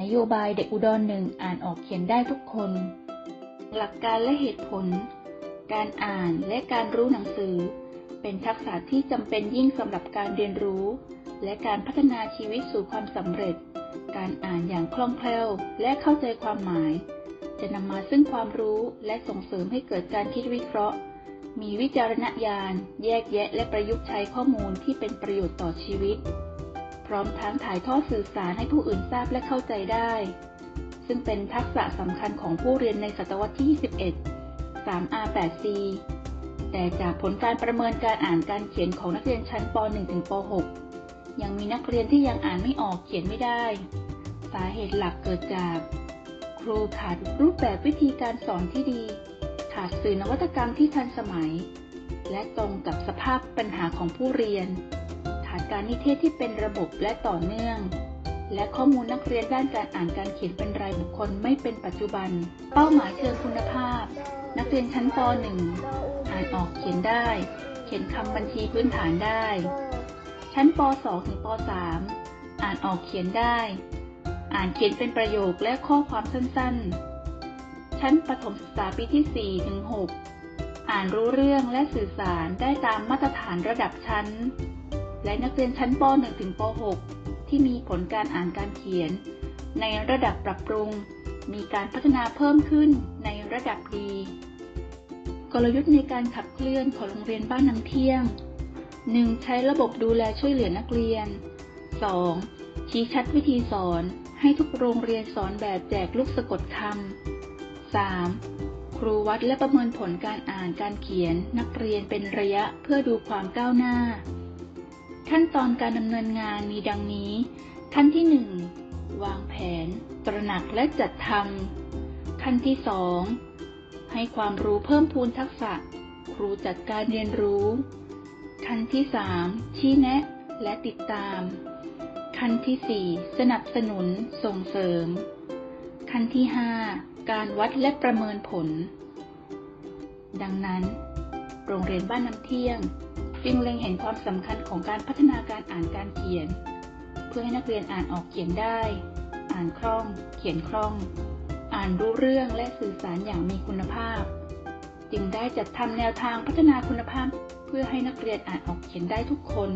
นโยบายเด็กอุดรหนึ่งอ่านออกเขียนได้ทุกคน หลักการและเหตุผล การอ่านและการรู้หนังสือ เป็นทักษะที่จำเป็นยิ่งสำหรับการเรียนรู้ และการพัฒนาชีวิตสู่ความสำเร็จ การอ่านอย่างคล่องแคล่วและเข้าใจความหมาย จะนำมาซึ่งความรู้และส่งเสริมให้เกิดการคิดวิเคราะห์ มีวิจารณญาณ แยกแยะและประยุกต์ใช้ข้อมูลที่เป็นประโยชน์ต่อชีวิต พร้อมทั้งถ่ายทอดสื่อสารให้ผู้อื่นทราบและเข้าใจได้ ซึ่งเป็นทักษะสำคัญของผู้เรียนในศตวรรษที่ 21 3R8C แต่จากผลการประเมินการอ่านการเขียนของนักเรียนชั้นป .1 ถึงป .6 ยังมีนักเรียนที่ยังอ่านไม่ออกเขียนไม่ได้ สาเหตุหลักเกิดจาก ครูขาดรูปแบบวิธีการสอนที่ดี ขาดสื่อนวัตกรรมที่ทันสมัย และตรงกับสภาพปัญหาของผู้เรียนาดการนิเทศที่เป็นระบบและต่อเนื่อง และข้อมูลนักเรียนด้านการอ่านการเขียนเป็นรายบุคคลไม่เป็นปัจจุบัน เป้าหมายเชิงคุณภาพ นักเรียนชั้นป .1 อ่านออกเขียนได้ เขียนคำบัญชีพื้นฐานได้ ชั้นป .2 ถึงป .3 อ่านออกเขียนได้ อ่านเขียนเป็นประโยคและข้อความสั้นๆ ชั้นประถมศึกษาปีที่4ถึง6อ่านรู้เรื่องและสื่อสารได้ตามมาตรฐานระดับชั้น และนักเรียนชั้นป .1 ถึงป .6 ที่มีผลการอ่านการเขียน ในระดับปรับปรุง มีการพัฒนาเพิ่มขึ้นในระดับดี กลยุทธ์ในการขับเคลื่อนของโรงเรียนบ้านน้ำเที่ยง 1. ใช้ระบบดูแลช่วยเหลือนักเรียน 2. ชี้ชัดวิธีสอนให้ทุกโรงเรียนสอนแบบแจกลูกสะกดคำ 3. ครูวัดและประเมินผลการอ่านการเขียนนักเรียนเป็นระยะเพื่อดูความก้าวหน้า ขั้นตอนการดำเนินงานมีดังนี้ ขั้นที่ 1 วางแผน ตระหนักและจัดทำขั้นที่ 2 ให้ความรู้เพิ่มพูนทักษะ ครูจัดการเรียนรู้ ขั้นที่ 3 ชี้แนะและติดตาม ขั้นที่ 4 สนับสนุนส่งเสริม ขั้นที่ 5 การวัดและประเมินผล ดังนั้น โรงเรียนบ้านน้ำเที่ยง จึงเล็งเห็นความสำคัญของการพัฒนาการอ่านการเขียน เพื่อให้นักเรียนอ่านออกเขียนได้ อ่านคล่อง เขียนคล่อง อ่านรู้เรื่องและสื่อสารอย่างมีคุณภาพ จึงได้จัดทำแนวทางพัฒนาคุณภาพ เพื่อให้นักเรียนอ่านออกเขียนได้ทุกคน